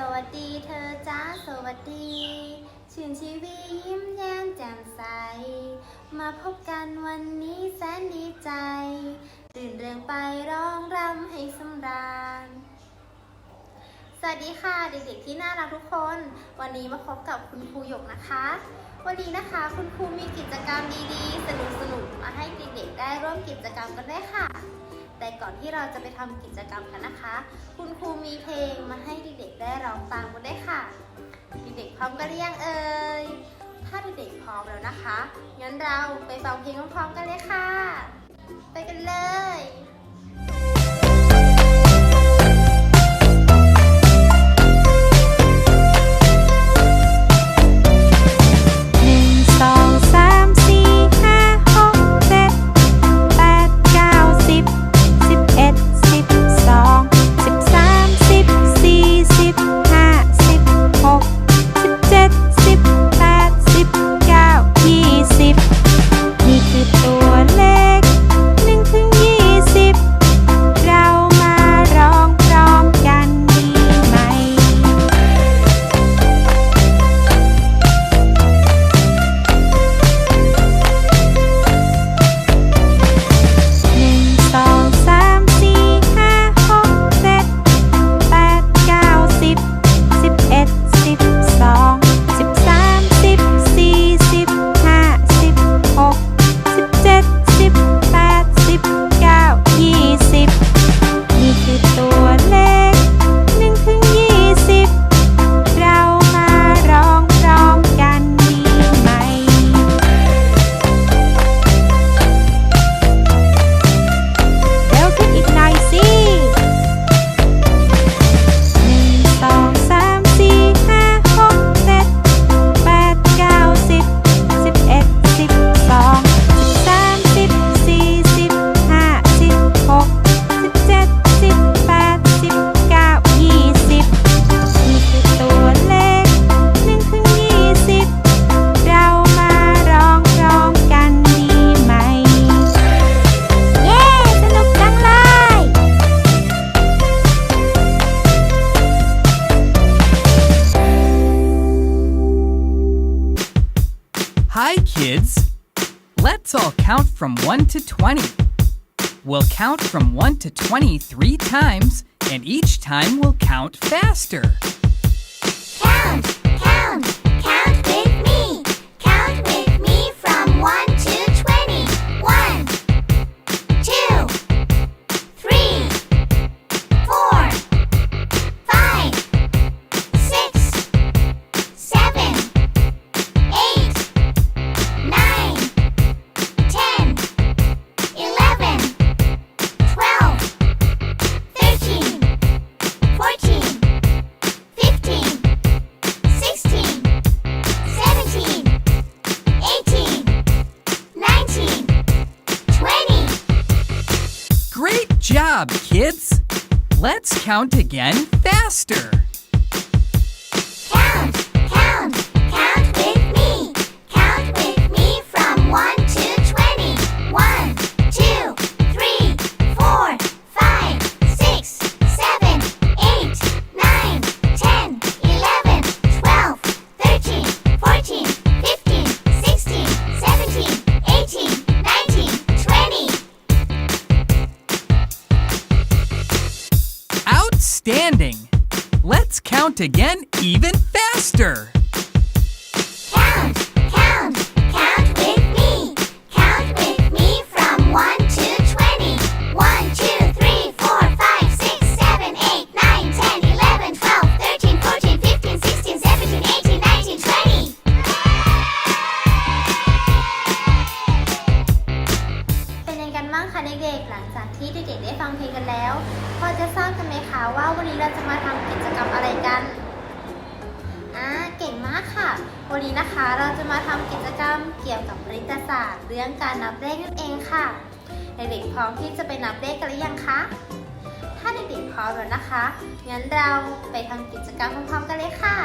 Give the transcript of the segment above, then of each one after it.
สวัสดีเธอจ้าสวัสดี ชื่นชีวียิ้มแย้มแจ่มใส มาพบกันวันนี้แสนดีใจ ตื่นเรื่องไปร้องรำให้สำราญ สวัสดีค่ะเด็กๆที่น่ารักทุกคน วันนี้มาพบกับคุณครูหยกนะคะ วันนี้นะคะคุณครูมีกิจกรรมดีๆ สนุกๆมาให้เด็กๆได้ร่วมกิจกรรมกันด้วยค่ะ แต่ก่อนที่เราจะไปทำกิจกรรมกันนะคะ คุณครูมีเพลงมาให้เด็กๆได้ร้องตามกันได้ค่ะ เด็กๆพร้อมกันหรือยังเอ่ย ถ้าเด็กๆพร้อมแล้วนะคะ งั้นเราไปฟังเพลงพร้อมๆกันเลยค่ะ ไปกันเลย from 1 to 20. We'll count from 1 to 20 three times, and each time we'll count faster. Let's count again faster. Let's count again even faster. วันนี้นะคะเราจะมาทำกิจกรรมเกี่ยวกับคณิตศาสตร์ เรื่องการนับเลขนั่นเองค่ะเด็กๆพร้อมที่จะไปนับเลขกันหรือยังคะ ถ้าเด็กๆพร้อมแล้วนะคะ งั้นเราไปทำกิจกรรมพร้อมๆกันเลยค่ะ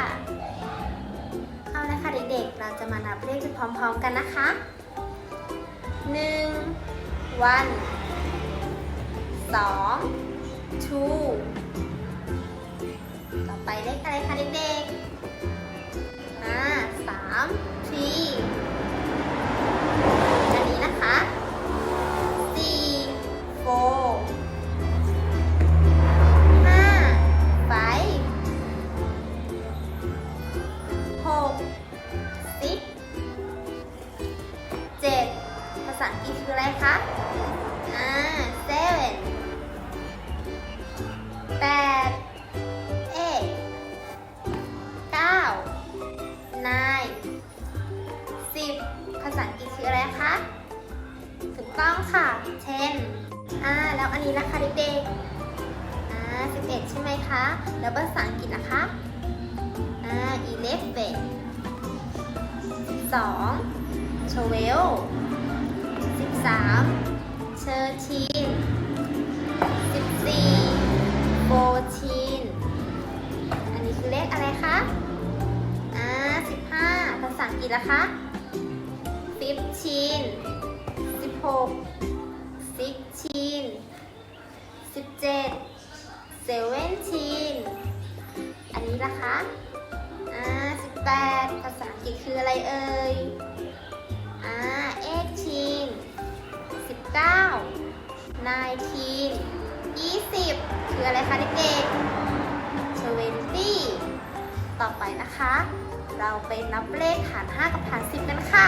เอาละค่ะเด็กๆ เราจะมานับเลขไปพร้อม ๆ กันนะคะหนึ่ง one สอง two ต่อไปเลขอะไรคะเด็กๆ สามทีอันนี้นะคะสี่โฟห้าไฟหกซิกเจ็ดภาษาอังกฤษคืออะไรคะอ่า seven แปดาษาอังกฤษคืออะไรคะ ถูกต้องค่ะ ten อ่า แล้วอันนี้นะคะเด็กๆอ่าสิบเอ็ดใช่ไหมคะ แล้วภาษาอังกฤษนะคะ อ่า eleven สอง twelve สิบสามเชอร์ทีนสิบสี่โฟทีนอันนี้คือเลขอะไรคะ อ่าสิบห้าภาษาอังกฤษละคะ ฟิฟทีนสิบหกซิกทีนสิบเจ็ดเซเว่นทีนอันนี้ละคะ อ่าสิบแปดภาษาอังกฤษคืออะไรเอ่ย อ่าเอ็ทีนสิบเก้า nineteen ยี่สิบคืออะไรคะเด็กๆ twenty ต่อไปนะคะ เราไปนับเลขฐาน 5 กับฐาน 10 กันค่ะ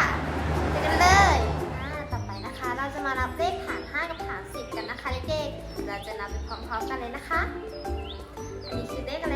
ไปกันเลยอ่าต่อไปนะคะ เราจะมานับเลขฐาน 5 กับฐาน 10 กันนะคะเด็กๆเราจะนับไปพร้อมๆกันเลยนะคะ อันนี้คือเลขอะไร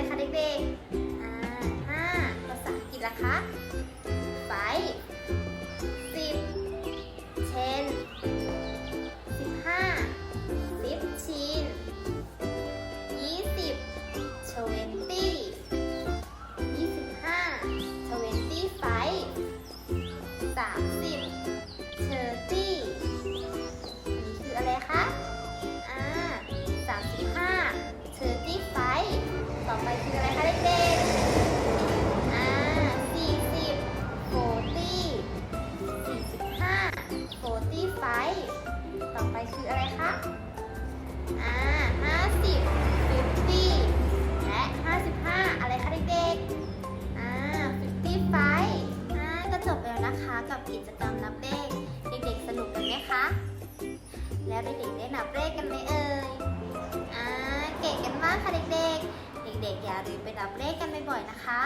เด็กๆ อย่าลืมไปนับเลขกันบ่อยๆนะคะ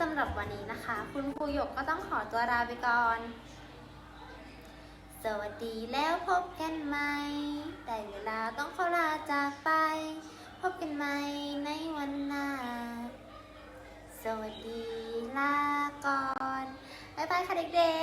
สำหรับวันนี้นะคะ คุณครูหยกก็ต้องขอตัวลาไปก่อน สวัสดีแล้วพบกันใหม่แต่เวลาต้องขอลาจากไป พบกันใหม่ในวันหน้า สวัสดีลาก่อน บ๊ายบายค่ะเด็กๆ